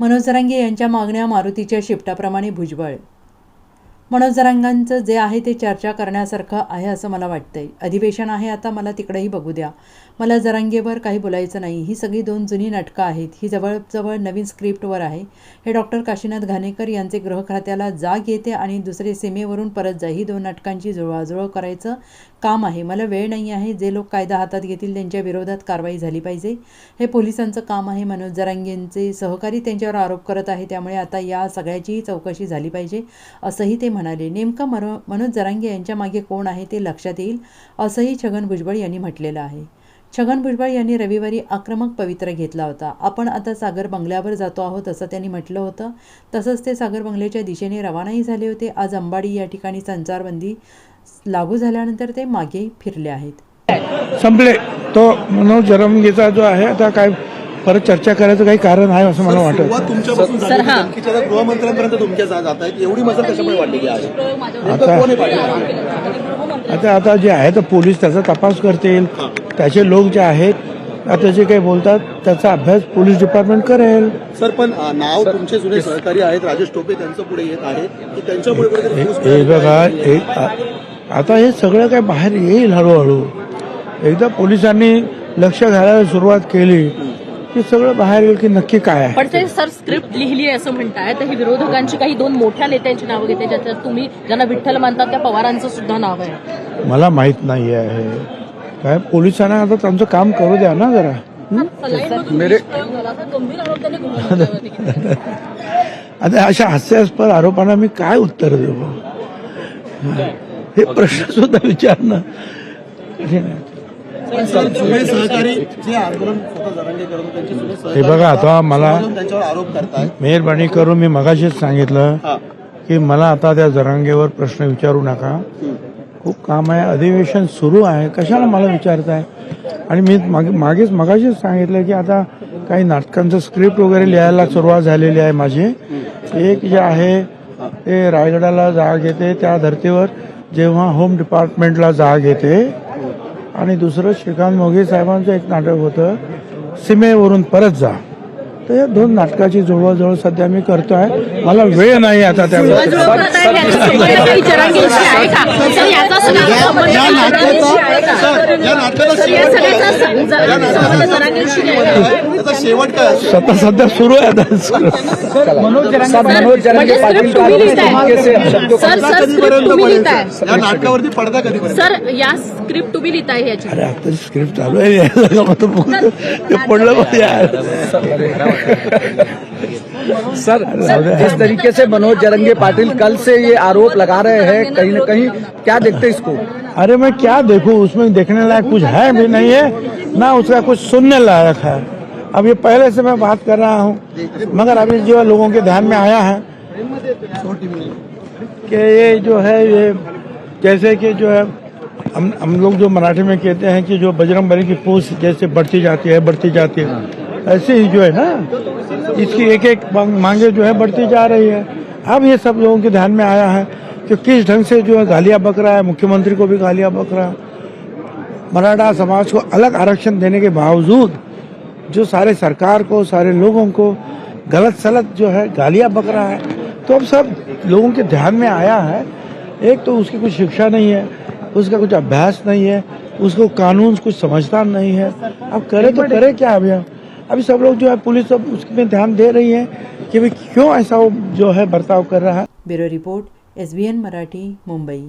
मनोज जरांगे यांच्या मागण्या मारुतीच्या शिफ्टाप्रमाणे भुजबळ मनोज जरांगांचं जे आहे ते चर्चा करण्यासारखं आहे असं मला वाटतंय. अधिवेशन आहे आता मला तिकडेही बघू द्या. मला जरांगेवर काही बोलायचं नाही. ही सगळी दोन जुनी नाटकं आहेत. ही जवळजवळ नवीन स्क्रिप्टवर आहे. हे डॉक्टर काशीनाथ घाणेकर यांचे गृहखात्याला जाग येते आणि दुसरे सीमेवरून परत जा. ही दोन नाटकांची जुळवाजुळव करायचं काम आहे. मला वेळ नाही आहे. जे लोक कायदा हातात घेतील त्यांच्या विरोधात कारवाई झाली पाहिजे. हे पोलिसांचं काम आहे. मनोज जरांगेंचे सहकारी त्यांच्यावर आरोप करत आहे. त्यामुळे आता या सगळ्याचीही चौकशी झाली पाहिजे असंही ते म्हणाले नेमकं मनो मनोज जरांगे यांच्या मागे कोण आहे ते लक्षात येईल असंही छगन भुजबळ यांनी म्हटलेलं आहे. छगन भुजबळ यांनी रविवारी आक्रमक पवित्रा घेतला होता. आपण आता सागर बंगल्यावर जातो आहोत असं त्यांनी म्हटलं होतं. तसंच ते सागर बंगल्याच्या दिशेने रवानाही झाले होते. आज अंबाडी या ठिकाणी संचारबंदी लागू झाल्यानंतर ते मागे फिरले आहेत. संपले. तो मनोज जरांगेचा जो आहे आता काय परत चर्चा करायचं काही कारण आहे असं मला वाटत. तुमच्यापासून गृहमंत्र्यांपर्यंत जा- जात आहेत एवढी मजल कशामुळे वाटली की आज? नेमकं आता- कोण आहे पाठीमागे? आता आता जे आहे तर पोलीस त्याचा तपास करतील. त्याचे लोक जे आहेत आता जे काही बोलतात त्याचा अभ्यास पोलीस डिपार्टमेंट करेल. सर पण अ, नाव तुमचे जुने सहकारी आहेत राजेश टोपे त्यांचं पुढे येत आहे. की त्यांच्यामुळे कुठेतरी हे बघा एक आ- आता हे सगळं काय बाहेर येईल हळूहळू. एकदा पोलिसांनी लक्ष घालायला सुरुवात केली. की सगळं बाहेर येईल की नक्की काय आहे? पण ते सर स्क्रिप्ट लिहिली आहे असं म्हणताय तर ही विरोधकांची काही दोन मोठ्या नेत्यांची नावं घेते ज्याच्यात तुम्ही ज्यांना विठ्ठल मानतात त्या पवारांचं सुद्धा नाव आहे. मला माहीत नाही आहे. काय पोलिसांना आता त्यांचं काम करू द्या ना जरा. मेरे. आता अशा हास्यास्पद आरोपांना मी काय उत्तर देऊ? हे प्रश्न सुद्धा विचारणं. हे बघा आता मला मेहरबानी करून मी मगाशीच सांगितलं हा. की मला आता त्या जरांगेवर प्रश्न विचारू नका. खूप काम आहे. अधिवेशन सुरू आहे. कशाला मला विचारताय? आणि मी मागे मागेच मगाशीच सांगितलं की आता काही नाटकांचं स्क्रिप्ट वगैरे लिहायला सुरुवात झालेली आहे माझी. एक जे आहे ते रायगडाला जाग येते. त्या धर्तीवर जेव्हा होम डिपार्टमेंटला जाग येते आणि दुसरं श्रीकांत मोघे साहेबांचं एक नाटक होतं सीमेवरून परत जा. तर या दोन नाटकाची जवळजवळ सध्या मी करतोय. मला वेळ नाही आता त्या या नाटकाचा? सर नाटकाचा शेवट काय असेल? या नाटकाचा? त्याचा शेवट काय सध्या सुरू आहे आता मनोज जरांगे पाटील. सर पडदा सर स्क्रिप्ट कधीपर्यंत तुम्ही पडेल लिहिताय. सर? या नाटकावरती पडदा कधीपर्यंत सर या स्क्रिप्ट तुम्ही लिहिताय याची. अरे आता स्क्रिप्ट चालू आहे. तो पडलं यार. सर जिस तरीके से मनोज जरंगे पाटिल कल से ये आरोप लगा रहे हैं? कहीं न कहीं क्या देखते इसको? अरे मैं क्या देखूँ? उसमें देखने लायक कुछ है भी नहीं है, ना उसका कुछ सुनने लायक है। अब ये पहले से मैं बात कर रहा हूँ, मगर अभी जो लोगों के ध्यान में आया है कि ये जो है, ये जैसे कि जो है, हम हम लोग जो मराठी में कहते हैं कि जो बजरंग बली की पूछ जैसे बढ़ती जाती है, बढ़ती जाती है, ऐसे ही जो है ना इसकी एक एक मांगे जो है बढ़ती जा रही है। अब ये सब लोगों के ध्यान में आया है कि किस ढंग से जो है गालियाँ बक रहा है मुख्यमंत्री को भी गालियाँ बक रहा है। मराठा समाज को अलग आरक्षण देने के बावजूद जो सारे सरकार को सारे लोगों को गलत सलत जो है गालियाँ बक रहा है तो अब सब लोगों के ध्यान में आया है। एक तो उसकी कुछ शिक्षा नहीं है उसका कुछ अभ्यास नहीं है उसको कानून कुछ समझता नहीं है। अब करे तो करे क्या अभी हम? अभी सब लोग जो है पुलिस सब उसमें ध्यान दे रही है कि भाई क्यों ऐसा वो जो है बर्ताव कर रहा है। Bureau report S B N Marathi Mumbai.